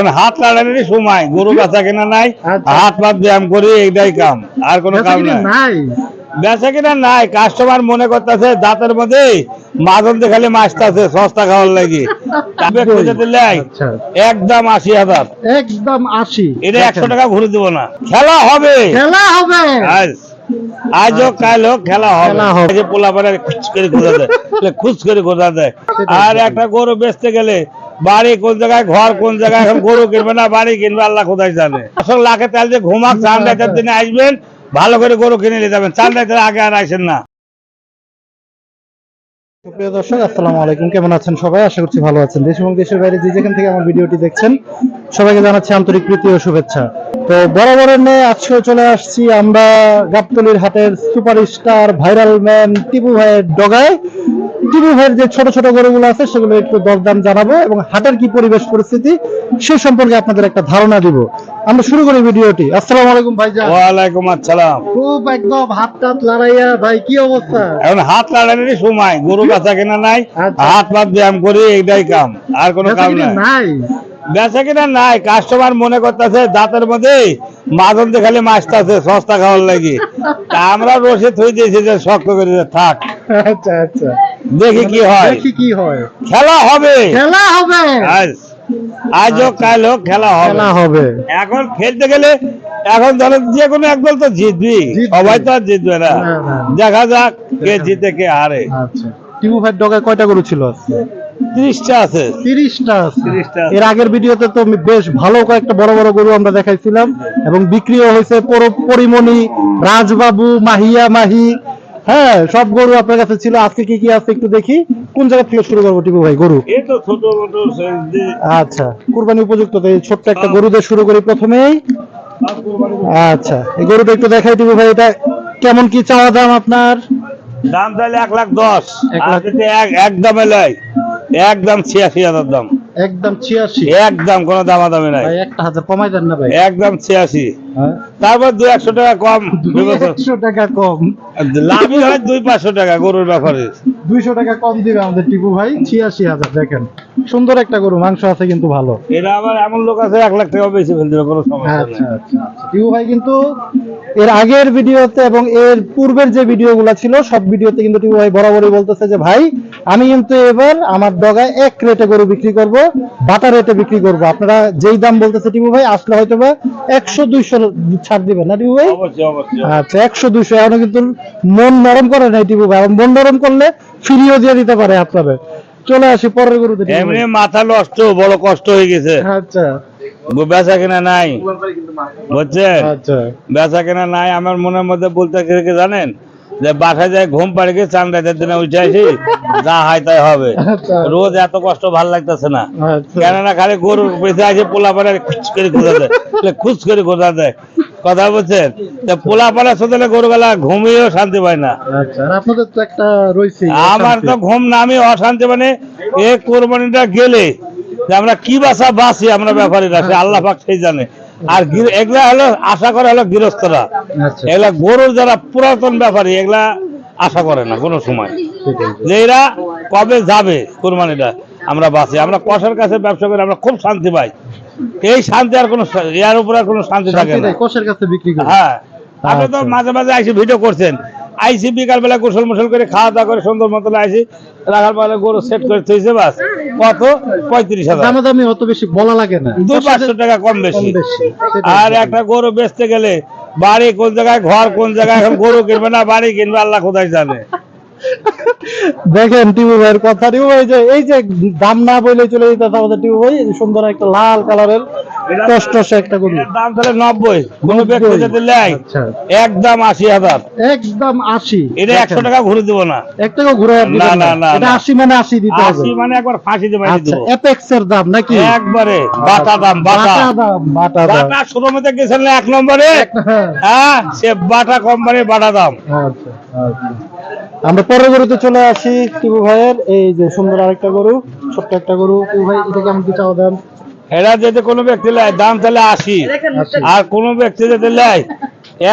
এখন হাত লাগানোরই সময় গরু বেচা কেনা নাই আচ্ছা। হাত পাত ব্যায়াম করি এইটাই কাম আর কোনো কাম নাই। বেচা কিনা নাই কাস্টমার মনে করতেছে দাঁতের মধ্যে মাছটাছে সস্তা খাওয়ার লাগি। আচ্ছা। একদম আশি হাজার। একদম আশি। এটা একশো টাকা ঘুরে দেবো না। খেলা হবে। খেলা হবে। আজ হোক কাল হোক খেলা হবে। পোলা খুচ করে ঘোরা দেয় খুচ করে ঘোরা দেয়। আর একটা গরু বেচতে গেলে বাড়ি কোন জায়গায়, ঘর কোন জায়গায়, এখন গরু কিনবে না, বাড়ি কিনবে, আল্লাহ কোথায় জানে? এখন লাখে তেল যে ঘুমাক চান রাইতের দিনে আসবেন, ভালো করে গরু কিনে নিয়ে যাবেন। চান রাইতের আগে আর আসেন না। প্রিয় দর্শক, আসসালামু আলাইকুম। কেমন আছেন সবাই? আশা করছি ভালো আছেন। দেশ এবং দেশের বাইরে যে যেখান থেকে আমার ভিডিওটি দেখছেন, সবাইকে জানাচ্ছি আন্তরিক প্রীতি ও শুভেচ্ছা। তো বরাবরের নিয়ে আজকে চলে আসছি আমরা গাবতলির হাটের সুপারস্টার ভাইরাল ম্যান টিপু ভাইয়ের ডগায়। টিপু ভাইয়ের যে ছোট ছোট গরুগুলো আছে সেগুলো একটু দরদাম জানাব এবং হাটের কি পরিবেশ পরিস্থিতি সে সম্পর্কে আপনাদের একটা ধারণা দিব। আমরা শুরু করি ভিডিওটি। আসসালামু আলাইকুম ভাইজান। ওয়ালাইকুম আসসালাম। খুব একদম হাত টাত লড়াইয়া ভাই কি অবস্থা? এখন হাত লাগানোরই সময়। গরু বেচা কেনা নাই আচ্ছা। হাত পাত ব্যায়াম করি এইটাই কাম। আর কোনো কাম নাই? বেচা কিনা নাই কাস্টমার মনে করতেছে দাঁতের মধ্যে মাজন দেখালে মাছটাছে সস্তা খাওয়ার লাগি। তা আমরা রসে থই দিয়েছি যে শক্ত করে যে থাক। আচ্ছা আচ্ছা। দেখি কি হয়। দেখি কি হয়। খেলা হবে। খেলা হবে। আজ আজ হোক কাল হোক খেলা হবে। খেলা হবে। এখন খেলতে গেলে এখন ধরেন যে কোনো একদল তো জিতবি সবাই তো আর জিতবে না। দেখা যাক কে জিতে কে হারে। আচ্ছা। টিপু ভাইয়ের ডগায় কয়টা গরু ছিল ত্রিশটা আছে। তিরিশটা আছে। এর আগের ভিডিওতে তো বেশ ভালো কয়েকটা বড় বড় গরু আমরা দেখাইছিলাম এবং বিক্রিও হয়েছে পরিমণি রাজবাবু মাহিয়া মাহি। হ্যাঁ সব গরু আপনার কাছে ছিল। আজকে কি কি আছে একটু দেখি। কোন জায়গা থেকে শুরু করব টিপু ভাই গরু? আচ্ছা কুরবানি উপযুক্ত। ছোট্ট একটা গরু দিয়ে শুরু করি প্রথমেই। আচ্ছা এই গরুটা একটু দেখাই টিপু ভাই এটা কেমন কি চাওয়া দাম আপনার? দাম তাহলে এক লাখ দশ। এক আর লাখ। একদম ছিয়াশি হাজার দাম। একদম ছিয়াশি। একদম কোনো দামাদামি নাই। একটা হাজার কমাই দেন না ভাই। একদম ছিয়াশি? তারপর দুই একশো টাকা কম। একশো টাকা কম। লাভই হয় দুই পাঁচশো টাকা গরুর ব্যাপারে। দুইশো টাকা কম দিবে আমাদের টিপু ভাই ছিয়াশি হাজার দেখেন। সুন্দর একটা গরু মাংস আছে কিন্তু ভালো। এটা আবার এমন লোক আছে এক লাখ টাকা বেশি কোনো সমস্যা আচ্ছা আচ্ছা আচ্ছা। টিপু ভাই কিন্তু এর আগের ভিডিওতে এবং এর পূর্বের যে ভিডিওগুলো ছিল সব ভিডিওতে কিন্তু টিপু ভাই বরাবরই বলতেছে যে ভাই আমি কিন্তু এবার আমার ডগায় এক রেটে গরু বিক্রি করব বাটা রেটে বিক্রি করব। আপনারা যেই দাম বলতেছে টিপু ভাই আসলে হয়তো বা একশো দুইশো ছাড় দিবেন না টিপু ভাই? আচ্ছা একশো দুশো এখন কিন্তু মন নরম করে নাই টিপু ভাই মন নরম করলে ফ্রিও দিয়ে দিতে পারে আপনাদের চলে আসি পরের গরুতে এমনি মাথা নষ্ট বড় কষ্ট হয়ে গেছে। আচ্ছা। বেচা কিনা নাই বুঝছেন? আচ্ছা। বেচা কেনা নাই আমার মনের মধ্যে বলতে জানেন? যে বাসায় যায় ঘুম পাড়ে গিয়ে চান রাতের দিনে উঠে আসি যা হয় তাই হবে। আচ্ছা। রোজ এত কষ্ট ভালো লাগতেছে না। আচ্ছা। কেননা খালি গরুর পেছনে আসে পোলা পাড়ে খুচ করে ঘোরা দেয় খুচ করে ঘোরা দেয় কথা বলছেন? পোলা পাড়া শুধু গরু বেলা ঘুমিয়েও শান্তি পায় না। আচ্ছা আপনাদের তো একটা রয়েছে আমার তো ঘুম নামে অশান্তি মানে এই কোরবানিটা গেলে যে আমরা কি বাসা বাসি আমরা ব্যাপারীরা সে আল্লাহ পাক সেই জানে। আর এগুলা হলো আশা করে হলো গৃহস্থরা। আচ্ছা। এগুলা গরুর যারা পুরাতন ব্যাপারী এগুলা আশা করে না কোনো সময়। যে এরা কবে যাবে কোরবানিটা আমরা বাঁচি। আমরা কষার কাছে ব্যবসা করি আমরা খুব শান্তি পাই। এই শান্তি আর কোনো এর উপর আর কোনো শান্তি থাকে না। কষার কাছে বিক্রি করে। হ্যাঁ। আপনি তো আচ্ছা। মাঝে মাঝে আইসি ভিডিও করছেন। আইসি বিকাল বেলা গোসল মোসল করে খাওয়া দাওয়া করে সুন্দর মতন আইসি রাখার পরে গরু সেট করে থইছে বাস। কত? পঁয়ত্রিশ হাজার। অত বেশি বলা লাগে না। দুই পাঁচশো টাকা কম বেশি। আর একটা গরু বেচতে গেলে বাড়ি কোন জায়গায় ঘর কোন জায়গায় এখন গরু কিনবে না বাড়ি কিনবে আল্লাহ কোথায় জানে। দেখেন টিভি ভাইয়ের কথা। টিভি ভাই যে এই যে দাম না বলে চলে যেতে আমাদের টিভি ভাই সুন্দর একটা লাল কালারের কষ্ট একটা গরু। দাম তাহলে নব্বই। কোনো ব্যক্তি যদি নেয় আচ্ছা। একদম আশি হাজার। একদম আশি। এটা একশো টাকা ঘুরে দিব না। এক টাকা ঘুরে না, না। না, এটা আশি মানে আশি দিতে হবে। আশি মানে একবার ফাঁসি দেবে আচ্ছা অ্যাপেক্স এর দাম নাকি? একবারে বাটা দাম বাটা। বাটা দাম বাটা দাম। বাটা শোরুমে গেছেন এক নম্বরে? হ্যাঁ। হ্যাঁ সে বাটা কোম্পানির বাটা দাম। আচ্ছা আচ্ছা। আমরা পরের গরুতে চলে আসি টিপু ভাইয়ের এই যে সুন্দর আরেকটা গরু ছোট্ট একটা গরু। টিপু ভাই এটা কেমন কি চাওয়া দাম এরা যদি কোনো ব্যক্তি নেয় দাম তাহলে আশি। আর কোনো ব্যক্তি যদি নেয়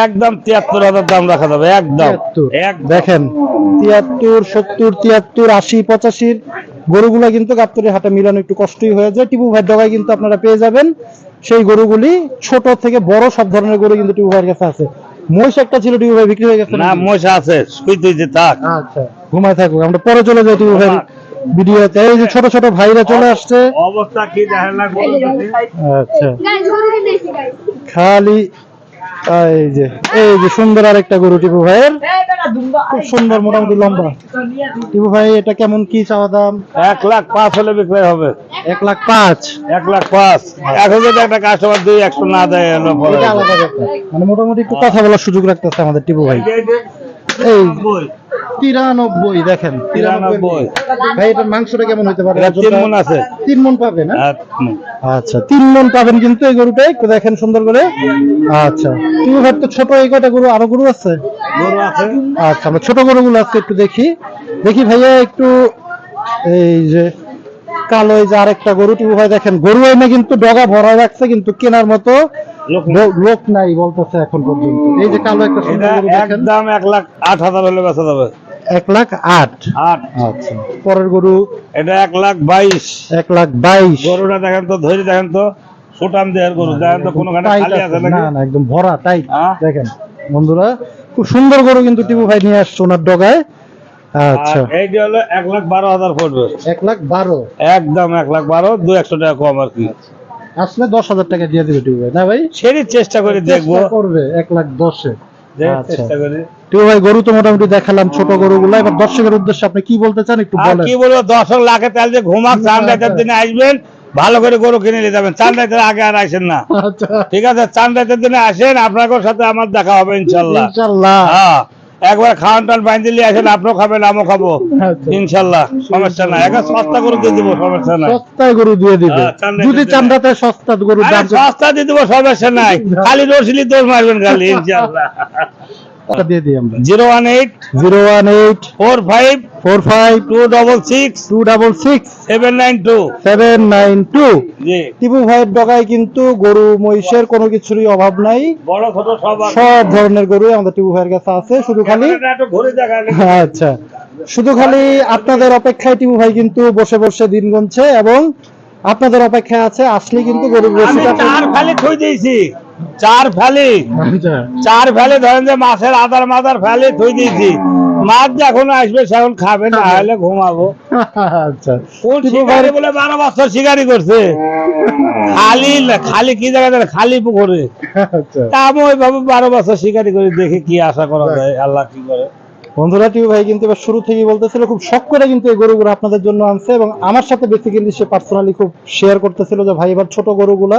একদম তিয়াত্তর হাজার দাম রাখা যাবে একদম। এক দেখেন তিয়াত্তর সত্তর তিয়াত্তর আশি পঁচাশির গরুগুলা কিন্তু গাবতলি হাটে মিলানো একটু কষ্টই হয়ে যায়। টিপু ভাইয়ের ডগায় কিন্তু আপনারা পেয়ে যাবেন। সেই গরুগুলি ছোট থেকে বড় সব ধরনের গরু কিন্তু টিপু ভাইয়ের কাছে আছে। মহিষ একটা ছিল টিপু ভাই বিক্রি হয়ে গেছে না মহিষ আছে শুই তুই যে থাক। আচ্ছা ঘুমায় থাকুক আমরা পরে চলে যাই টিপু ভাইয়ের ভিডিওতে এই যে ছোট ছোট ভাইরা চলে আসছে। অবস্থা কি দেখেন না আচ্ছা. খালি এই যে এই যে সুন্দর আরেকটা গরু টিপু ভাইয়ের। খুব সুন্দর মোটামুটি লম্বা। টিপু ভাই এটা কেমন কি চাওয়া দাম? এক লাখ পাঁচ হলে বিক্রয় হবে। এক লাখ পাঁচ? এক লাখ পাঁচ। এখন যদি একটা কাস্টমার দুই একশো না দেয় মানে মোটামুটি একটু কথা বলার সুযোগ রাখতেছে আমাদের টিপু ভাই। এই তিরানব্বই দেখেন তিরানব্বই। ভাই এটার মাংসটা কেমন হতে পারে? তিন মন আছে। তিন মন পাবে না? আচ্ছা তিন মন পাবেন কিন্তু এই গরুটাই একটু দেখেন সুন্দর করে। আচ্ছা তুমি ভাই তো ছোট এই কটা গরু? আরও গরু আছে? গরু আছে। আচ্ছা আমরা ছোট গরুগুলো আজকে একটু দেখি। দেখি ভাইয়া একটু এই যে কালো এই যে আরেকটা গরু টিপু ভাই দেখেন গরু এনে কিন্তু ডগা ভরা রাখছে কিন্তু কেনার মতো লোক নাই। বলতেছে এখন পর্যন্ত। এই যে কালো একটা একদম এক লাখ আট হাজার হলে বেচা যাবে। এক লাখ আট? আট। আচ্ছা। পরের গরু? এটা এক লাখ বাইশ। এক লাখ বাইশ। গরুটা দেখেন তো ধরে দেখেন তো সুটাম দেহের গরু দেখেন তো টাইট খালি আছে আছে। না না একদম ভরা টাইট হ্যাঁ? দেখেন বন্ধুরা খুব সুন্দর গরু কিন্তু টিপু ভাই নিয়ে আসছে ওনার ডগায়। আচ্ছা। আর হলো এক লাখ বারো হাজার পড়বে। এক লাখ বারো? একদম এক লাখ বারো দু একশো টাকা কম আর কি। আসলে দশ হাজার টাকা দিয়ে দিবে টিপু ভাই না ভাই? সেরই চেষ্টা করে দেখব। করবে এক লাখ দশে। আচ্ছা। চেষ্টা করি। টিপু ভাই গরু তো মোটামুটি দেখালাম ছোট গরুগুলো। এবার দর্শকের উদ্দেশ্যে আপনি কি বলতে চান একটু বলেন। কি বলব দর্শক লাখে তাহলে যে ঘুমাক চান রাতের দিনে আসবেন ভালো করে গরু কিনে নিয়ে যাবেন। চান রাতের আগে আর আসেন না। আচ্ছা। ঠিক আছে চান রাতের দিনে আসেন আপনাদের সাথে আমার দেখা হবে ইনশাল্লাহ। ইনশাল্লাহ। হ্যাঁ। একবার খাওয়ান টান বাইন দিলে আসেন আপনিও খাবেন আমিও খাব। আচ্ছা। ইনশাল্লাহ সমস্যা নাই। এখন সস্তা গরু দিয়ে দিব সমস্যা নাই। সস্তায় গরু দিয়ে দিবে। হ্যাঁ, যদি চামড়াতে সস্তা গরু সস্তা দিয়ে দিব সমস্যা নাই। খালি রসিলি দোষ মারবেন খালি ইনশাল্লাহ। দিয়ে দিই আমরা। Zero one eight zero one eight four five four five two double six two double six seven nine two. Seven nine two. Tipu ভাইয়ের ডগায় কিন্তু গরু মহিষের কোনো কিছুরই অভাব নাই। বড় ছোট সব ধরনের গরুই আমাদের টিপু ভাইয়ের কাছে আছে। শুধু খালি দেখালে আচ্ছা। শুধু খালি আপনাদের অপেক্ষায় টিপু ভাই কিন্তু বসে বসে দিন গুনছে এবং আপনাদের অপেক্ষায় আছে। আসলে কিন্তু থই দিয়েছি। চার ফেলে আচ্ছা। চার ফেলে ধরেন যে মাছের আদার মাদার ফেলে থই দিয়েছি মাছ যখন আসবে সেখন খাবে না হলে ঘুমাবো। আচ্ছা। কোন শিকারি বলে বারো বছর শিকারি করছে? খালি খালি কি জায়গা খালি পুকুরে? আচ্ছা। তা আমি ওইভাবে বারো বছর শিকারি করে দেখে কি আশা করা যায় আল্লাহ কি করে। বন্ধুরা টিপু ভাই কিন্তু এবার শুরু থেকেই বলতেছিল খুব শখ করে কিন্তু এই গরুগুলো আপনাদের জন্য আনছে এবং আমার সাথে বেসিক্যালি সে পার্সোনালি খুব শেয়ার করতেছিল যে ভাই এবার ছোট গরুগুলা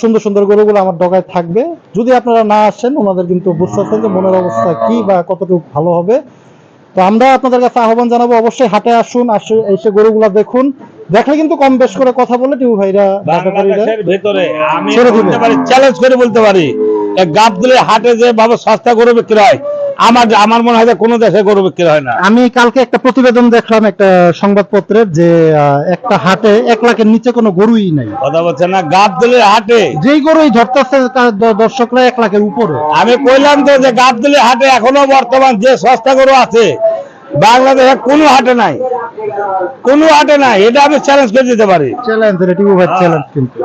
সুন্দর সুন্দর গরুগুলো আমার ডগায় থাকবে। যদি আপনারা না আসেন ওনাদের কিন্তু বুঝতেছেন যে মনের অবস্থা কি বা কতটুকু ভালো হবে। তো আমরা আপনাদের কাছে আহ্বান জানাব অবশ্যই হাটে আসুন আসে এসে গরুগুলা দেখুন। দেখলে কিন্তু কম বেশ করে কথা বলে টিপু ভাইরা ভেতরে আমি চ্যালেঞ্জ করে বলতে পারি গাবদুলে হাটে যে ভাবে সস্তা গরু বিক্রি হয় আমার আমার মনে হয় কোনো দেশে গরু বিক্রি হয় না। আমি কালকে একটা প্রতিবেদন দেখলাম একটা সংবাদপত্রের যে একটা হাটে এক লাখের নিচে কোনো গরুই নাই। কথা বলছে না গাব দিলে হাটে। যেই গরুই ধরতেছে দর্শকরা এক লাখের উপরে। আমি কইলাম তো যে গাব দিলে হাটে এখনও বর্তমান যে সস্তা গরু আছে বাংলাদেশে কোনো হাটে নাই। কোনো হাটে নাই এটা আমি চ্যালেঞ্জ করে দিতে পারি। চ্যালেঞ্জ এটা টিভি ভাই। চ্যালেঞ্জ কিন্তু।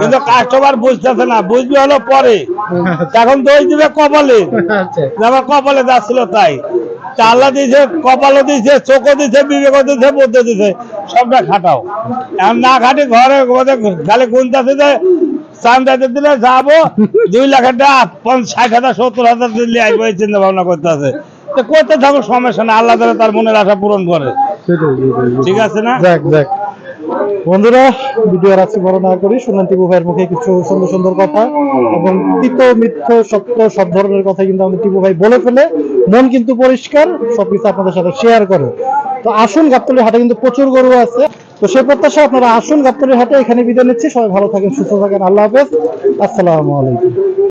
কিন্তু কাস্টমার বুঝতেছে না বুঝবে হলো পরে। এখন দোষ দিবে কপালে। আচ্ছা। আমার কপালে যাচ্ছিল তাই। তা আল্লাহ দিয়েছে কপালও দিয়েছে চোখও দিয়েছে বিবেকও দিয়েছে বুদ্ধি দিয়েছে সবটা খাটাও। এখন না খাটি ঘরে খালি গুনতেছে যে চান্দাতে দিলে যাব দুই লাখের টাকা ষাট হাজার সত্তর হাজার দিলে আসব এই চিন্তা ভাবনা করতেছে তো করতে থাকুক সমস্যা না আল্লাহ তালা তার মনের আশা পূরণ করে। ঠিক আছে না? যাক যাক। বন্ধুরা ভিডিও রাখছি বড় না করি টিপু ভাইয়ের মুখে কিছু সুন্দর সুন্দর কথা এবং তিত মিথ্য সত্য সব ধরনের কথা কিন্তু আমাদের টিপু ভাই বলে ফেলে। মন কিন্তু পরিষ্কার সবকিছু আপনাদের সাথে শেয়ার করে। তো আসুন গাবতলি হাটে কিন্তু প্রচুর গরু আছে। তো সেই প্রত্যাশা আপনারা আসুন গাবতলি হাটে এখানে বিদায় নিচ্ছি। সবাই ভালো থাকেন সুস্থ থাকেন। আল্লাহ হাফেজ। আসসালামু আলাইকুম।